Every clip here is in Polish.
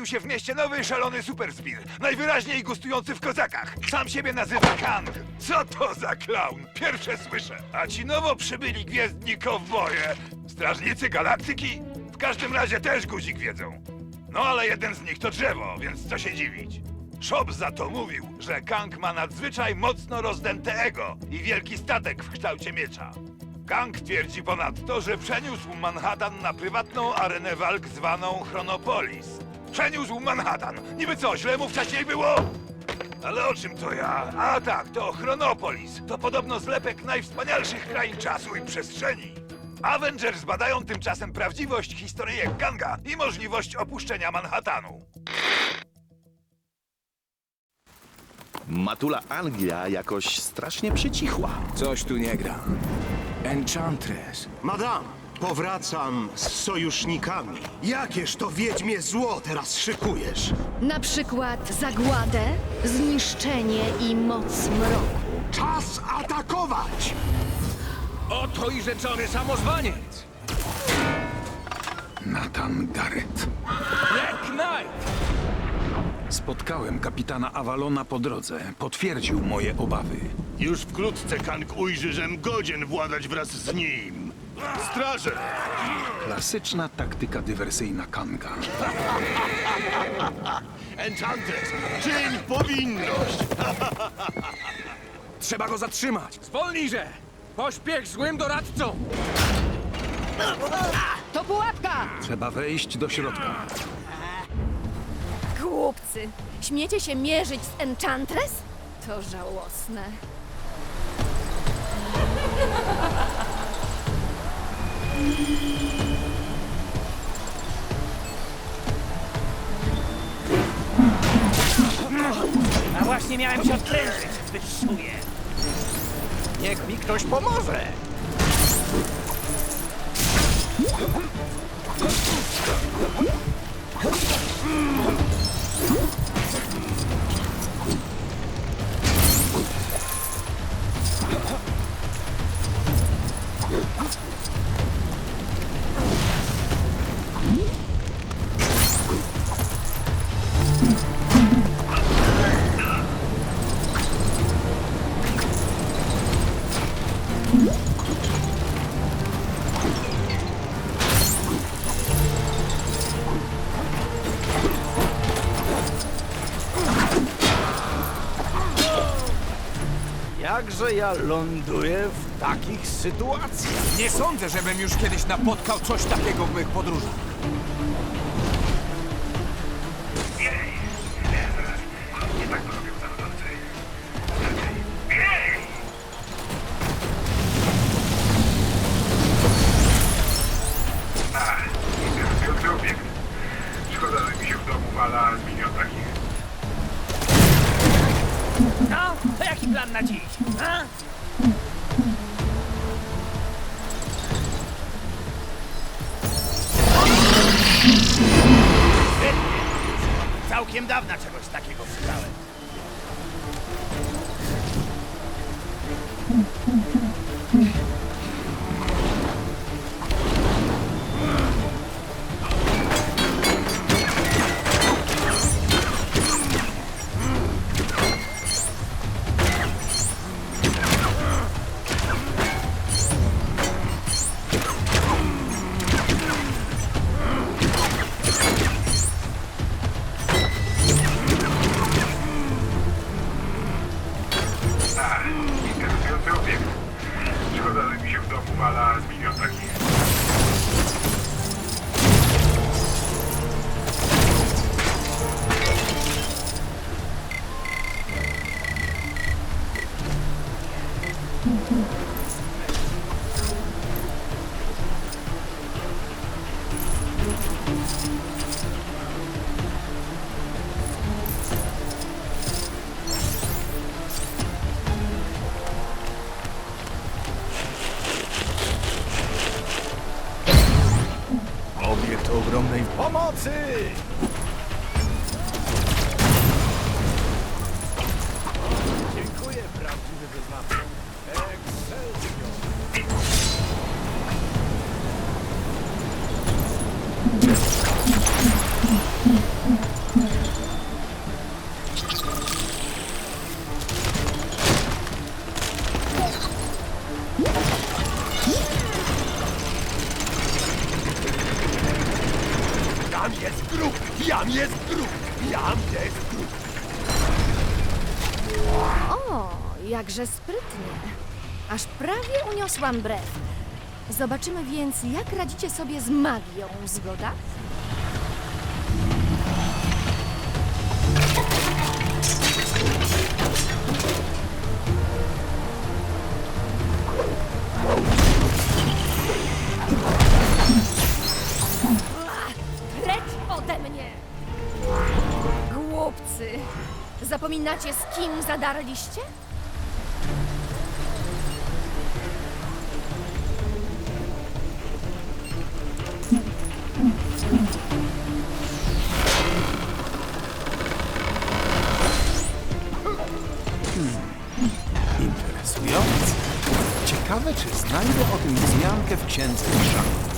pojawił się w mieście nowy, szalony superzbir. Najwyraźniej gustujący w kozakach. Sam siebie nazywa Kang. Co to za klaun? Pierwsze słyszę. A ci nowo przybyli gwiezdni kowboje. Strażnicy galaktyki? W każdym razie też guzik wiedzą. No ale jeden z nich to drzewo, więc co się dziwić. Szop za to mówił, że Kang ma nadzwyczaj mocno rozdęte ego i wielki statek w kształcie miecza. Kang twierdzi ponadto, że przeniósł Manhattan na prywatną arenę walk zwaną Chronopolis. Przeniósł Manhattan! Niby co, źle mu wcześniej było? Ale o czym to ja? A tak, to Chronopolis. To podobno zlepek najwspanialszych krain czasu i przestrzeni. Avengers badają tymczasem prawdziwość historyjek Kanga i możliwość opuszczenia Manhattanu. Matula Anglia jakoś strasznie przycichła. Coś tu nie gra. Enchantress. Madam, powracam z sojusznikami. Jakież to wiedźmie zło teraz szykujesz? Na przykład zagładę, zniszczenie i moc mroku. Czas atakować! Oto i rzeczony samozwaniec! Nathan Garrett. Black Knight! Spotkałem kapitana Avalona po drodze. Potwierdził moje obawy. Już wkrótce Kang ujrzy, żem godzien władać wraz z nim. Straże! Klasyczna taktyka dywersyjna Kanga. Enchantress, czyń powinność! Trzeba go zatrzymać! Zwolnijże! Pośpiech złym doradcom! To pułapka! Trzeba wejść do środka. Głupcy! Śmiecie się mierzyć z Enchantress? To żałosne. A właśnie miałem się odprężyć, zbyt szuję. Niech mi ktoś pomoże. Jakże ja ląduję w takich sytuacjach? Nie sądzę, żebym już kiedyś napotkał coś takiego w mych podróżach. Domu wala z milion Chelsea. Jakże sprytnie. Aż prawie uniosłam brew. Zobaczymy więc, jak radzicie sobie z magią, zgoda? Zapominacie, z kim zadarliście? Ciekawe, czy znajdę o tym wzmiankę w księdze chrzanów.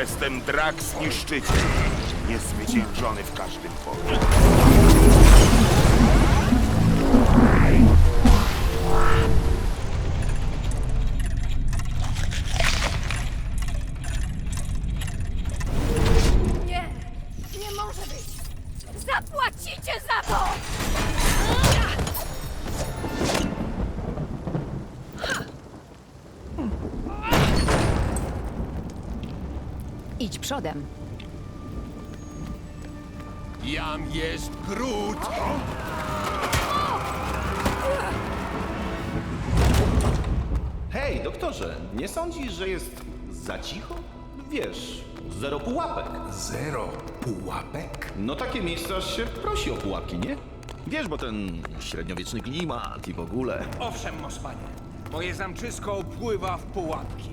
Jestem Drax Niszczyciel, niezwyciężony w każdym polu. Idź przodem. Jam jest Grut! Hej, doktorze, nie sądzisz, że jest za cicho? Wiesz, zero pułapek. Zero pułapek? No takie miejsca aż się prosi o pułapki, nie? Wiesz, bo ten średniowieczny klimat i w ogóle. Owszem, Mospanie. Moje zamczysko pływa w pułapki.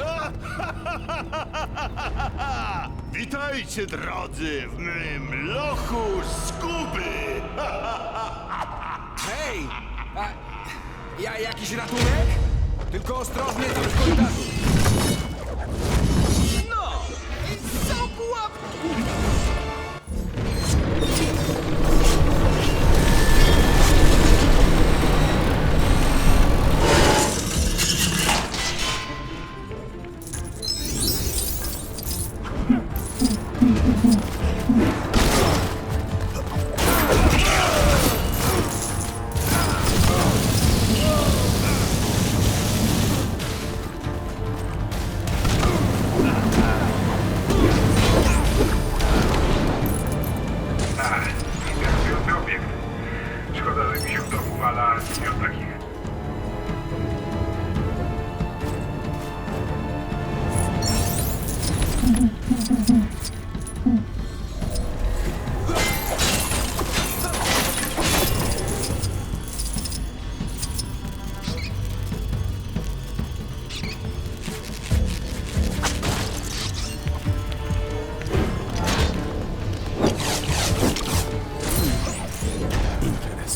Witajcie, drodzy, w mym lochu skuby! Hej! A, ja jakiś ratunek? Tylko ostrożnie tam w korytarzu.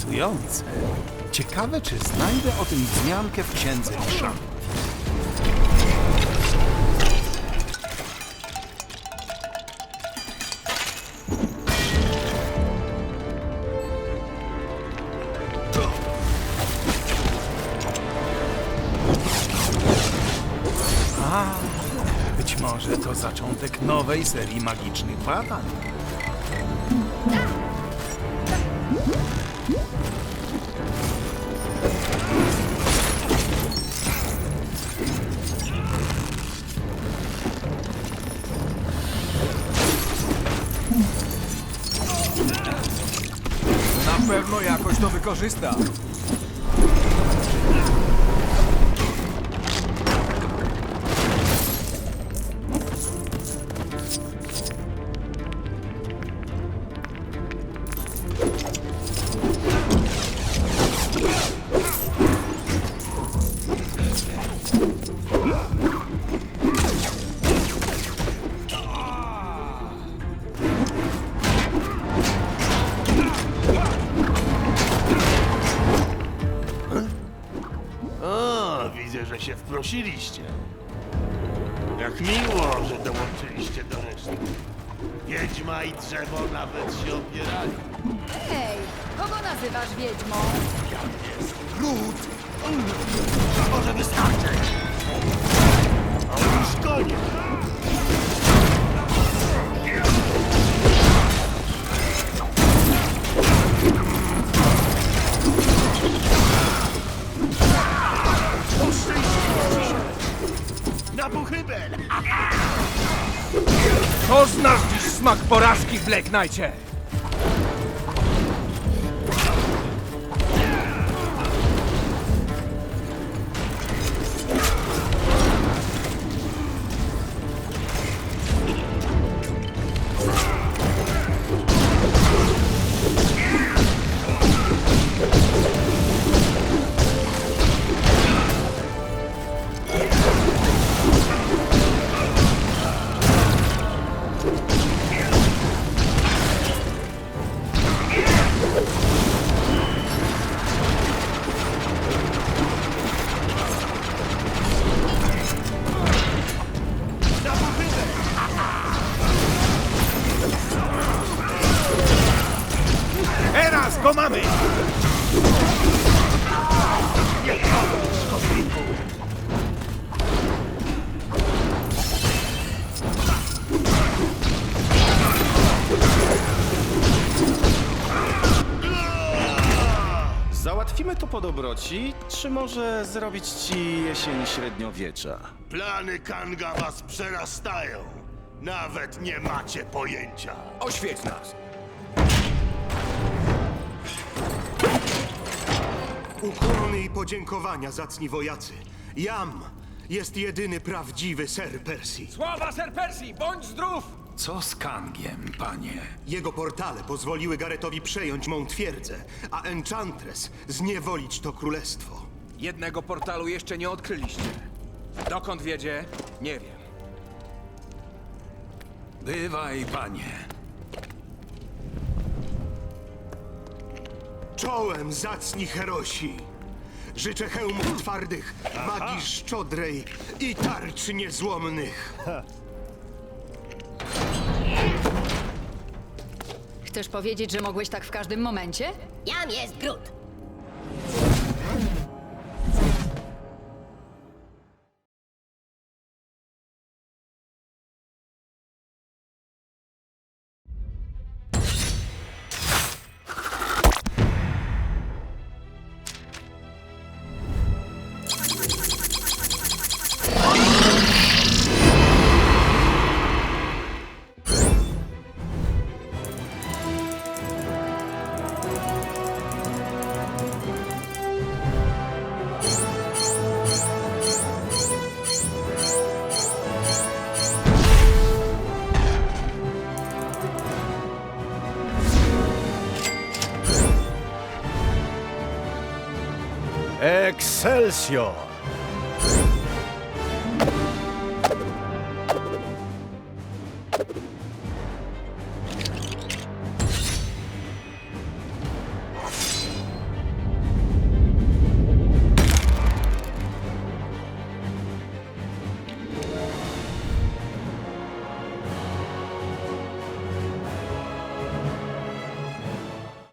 Interesujące. Ciekawe, czy znajdę o tym wzmiankę w księdze chrzanów. A, być może to zaczątek nowej serii magicznych badań. Jakoś wprosiliście. Jak miło, że dołączyliście do reszty. Wiedźma i drzewo nawet się opierali. Hej, kogo nazywasz wiedźmą? Może wystarczy! A już koniec! Na pochybel! To znasz dziś smak porażki Black Knightie. Po dobroci, czy może zrobić ci jesień średniowiecza? Plany Kanga was przerastają. Nawet nie macie pojęcia. Oświeć nas. Ukłony i podziękowania, zacni wojacy. Jam jest jedyny prawdziwy ser Persji. Sława Ser Persji, bądź zdrów! Co z Kangiem, panie? Jego portale pozwoliły Garetowi przejąć mą twierdzę, a Enchantress zniewolić to królestwo. Jednego portalu jeszcze nie odkryliście. Dokąd wiedzie? Nie wiem. Bywaj, panie. Czołem zacni herosi! Życzę hełmów twardych, magii szczodrej i tarczy niezłomnych. Chcesz powiedzieć, że mogłeś tak w każdym momencie? Jam jest Grut. Excelsior!